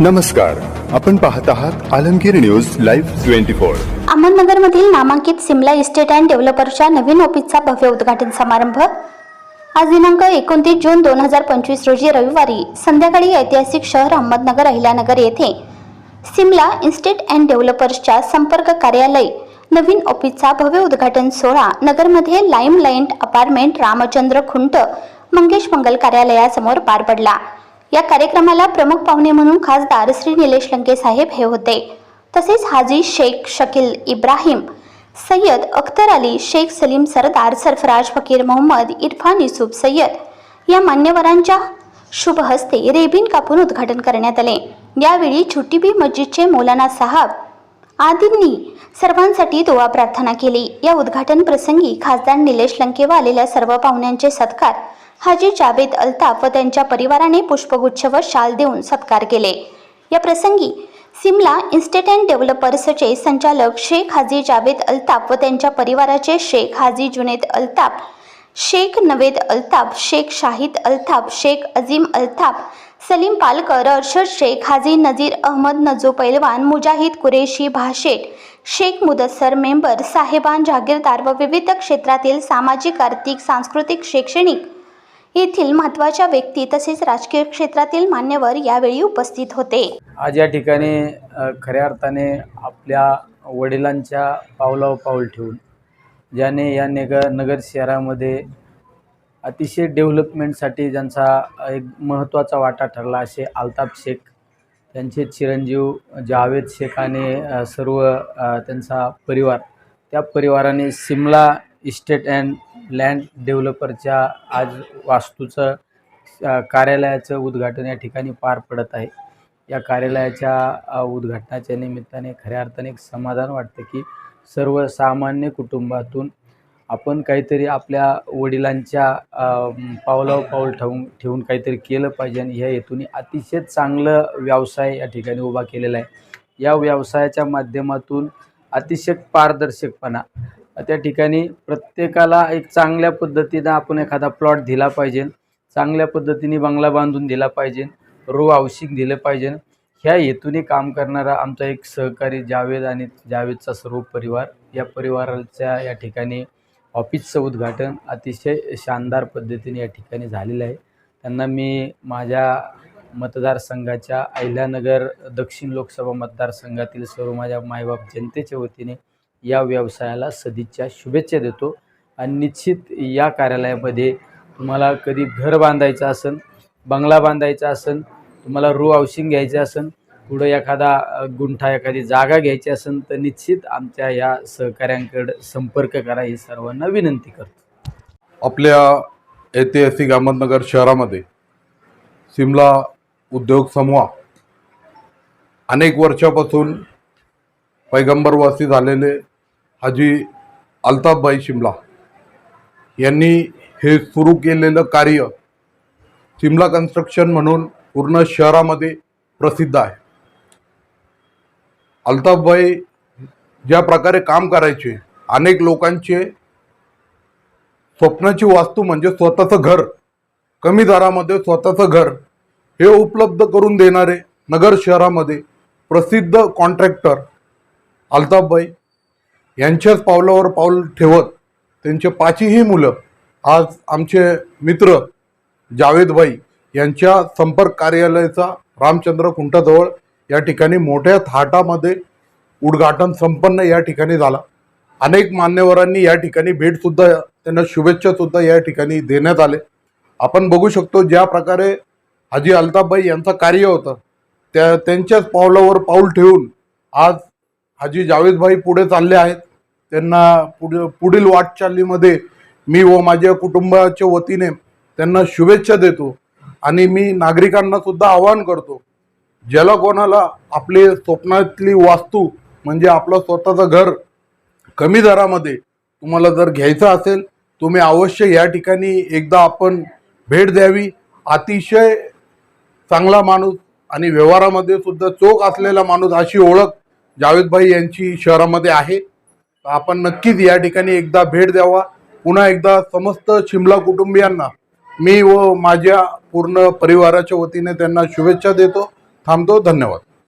नमस्कार आपण पाहत आहात Alamgir news live twenty four. अहमदनगरमधील नामांकित सिमला इस्टेट अँड डेव्हलपरच्या नवीन ऑफिसचा भव्य उद्घाटन समारंभ. आज दिनांक एकोणतीस जून दोन हजार पंचवीस रोजी रविवारी संध्याकाळी ऐतिहासिक शहर अहमदनगर अहिल्यानगर येथे सिमला इस्टेट अँड डेव्हलपर्सच्या संपर्क कार्यालय नवीन ऑफिसचा भव्य उद्घाटन सोहळा नगरमध्ये limelight apartment Ramchandra Khunt Mangesh Mangal कार्यालयासमोर पार पडला. या कार्यक्रमाला प्रमुख पाहुणे म्हणून खासदार श्री निलेश लंके साहेब हे होते. तसेच हाजी शेख शकील इब्राहिम सय्यद अख्तर अली शेख सलीम सरदार सरफराज फकीर मोहम्मद इरफान युसुफ सय्यद या मान्यवरांच्या शुभ हस्ते रेबिन कापून उद्घाटन करण्यात आले. यावेळी छोटी बी मस्जिदचे मौलाना साहब आदींनी सर्वांसाठी दोवा प्रार्थना केली. या उद्घाटन प्रसंगी खासदार निलेश लंकेवा आलेल्या सर्व पाहुण्यांचे सत्कार हाजी जावेद अल्ताफ व त्यांच्या परिवाराने पुष्पगुच्छ व शाल देऊन सत्कार केले. या प्रसंगी सिमला इन्स्टेट अँड डेव्हलपर्सचे संचालक शेख हाजी जावेद अल्ताफ व त्यांच्या परिवाराचे शेख हाजी जुनेद अल्ताफ शेख नवेद अल्ताफ शेख शाहिद अल्ताफ शेख अजीम अल्ताफ सलीम पालकर अरशद शेख हाजी नजीर अहमद नजो पैलवान मुजाहिद कुरेशी भाषेट शेख मुदस्सर मेंबर साहेबान जागीरदार व विविध क्षेत्रातील सामाजिक आर्थिक सांस्कृतिक शैक्षणिक येथील महत्त्वाच्या व्यक्ती तसेच राजकीय क्षेत्रातील मान्यवर यावेळी उपस्थित होते. आज या ठिकाणी खऱ्या अर्थाने आपल्या वडिलांच्या पावलावर पाऊल ठेवून ज्याने या नगर नगर शहरामध्ये अतिशय डेव्हलपमेंटसाठी ज्यांचा एक महत्त्वाचा वाटा ठरला असे अल्ताफ शेख त्यांचे चिरंजीव जावेद शेख आणि सर्व त्यांचा परिवार त्या परिवाराने सिमला इस्टेट अँड लँड डेव्हलपरच्या आज वास्तूचं कार्यालयाचं उद्घाटन या ठिकाणी पार पडत आहे. या कार्यालयाच्या उद्घाटनाच्या निमित्ताने खऱ्या अर्थाने एक समाधान वाटतं की सर्वसामान्य कुटुंबातून आपण काहीतरी आपल्या वडिलांच्या पावलावर पाऊल ठेवून ठेवून काहीतरी केलं पाहिजे आणि ह्या हेतूने अतिशय चांगलं व्यवसाय या ठिकाणी उभा केलेला आहे. या व्यवसायाच्या माध्यमातून अतिशय पारदर्शकपणा त्या ठिकाणी प्रत्येकाला एक चांगल्या पद्धतीनं आपण एखादा प्लॉट दिला पाहिजे. चांगल्या पद्धतीने बंगला बांधून दिला पाहिजे. रो हाऊसिंग दिलं पाहिजे. ह्या हेतूने काम करणारा आमचा एक सहकारी जावेद आणि जावेदचा सर्व परिवार या परिवाराच्या या ठिकाणी ऑफिसचं उद्घाटन अतिशय शानदार पद्धतीने या ठिकाणी झालेलं आहे. त्यांना मी माझ्या मतदारसंघाच्या अहिल्यानगर दक्षिण लोकसभा मतदारसंघातील सर्व माझ्या मायबाप जनतेच्या वतीने या व्यवसायाला सदिच्छा शुभेच्छा देतो. आणि निश्चित या कार्यालयामध्ये तुम्हाला कधी घर बांधायचं असेल बंगला बांधायचा असेल तुम्हाला रू हाऊसिंग घ्यायचं असेल पुढं एखादा गुंठा एखादी जागा घ्यायची असेल तर निश्चित आमच्या या सहकाऱ्यांकडे संपर्क करा ही सर्वांना विनंती करतो. आपल्या ऐतिहासिक अहमदनगर शहरामध्ये सिमला उद्योग समूह अनेक वर्षापासून पैगंबरवासी झालेले हाजी अल्ताफबाई शिमला यांनी हे सुरू केलेलं कार्य शिमला कन्स्ट्रक्शन म्हणून पूर्ण शहरामध्ये प्रसिद्ध आहे. अल्ताफबाई ज्या प्रकारे काम करायचे अनेक लोकांचे स्वप्नाची वास्तू म्हणजे स्वतःचं घर कमी दरामध्ये स्वतःचं घर हे उपलब्ध करून देणारे नगर शहरामध्ये प्रसिद्ध कॉन्ट्रॅक्टर अल्ताफबाई यांच्याच पावलावर पाऊल ठेवत त्यांचे पाचही मुलं आज आमचे मित्र जावेदभाई यांच्या संपर्क कार्यालयाचा रामचंद्र कुंटाजवळ या ठिकाणी मोठ्या थाटामध्ये उद्घाटन संपन्न या ठिकाणी झाला. अनेक मान्यवरांनी या ठिकाणी भेटसुद्धा त्यांना शुभेच्छासुद्धा या ठिकाणी देण्यात आले. आपण बघू शकतो ज्या प्रकारे हाजी अल्ताफबाई यांचं कार्य होतं त्या त्यांच्याच पावलावर पाऊल ठेवून आज हाजी जावेदभाई पुढे चालले आहेत. त्यांना पुढ पुढील वाटचालीमध्ये मी व माझ्या कुटुंबाच्या वतीने त्यांना शुभेच्छा देतो आणि मी नागरिकांना सुद्धा आवाहन करतो ज्याला कोणाला आपली स्वप्नातली वास्तू म्हणजे आपलं स्वतःचं घर कमी दरामध्ये तुम्हाला जर घ्यायचं असेल तुम्ही अवश्य या ठिकाणी एकदा आपण भेट द्यावी. अतिशय चांगला माणूस आणि व्यवहारामध्ये सुद्धा चोख असलेला माणूस अशी ओळख जावेदभाई यांची शहरामध्ये आहे. आपण नक्कीच या ठिकाणी एकदा भेट द्यावा. पुन्हा एकदा समस्त शिमला कुटुंबियांना मी व माझ्या पूर्ण परिवाराच्या वतीने त्यांना शुभेच्छा देतो. थांबतो. धन्यवाद.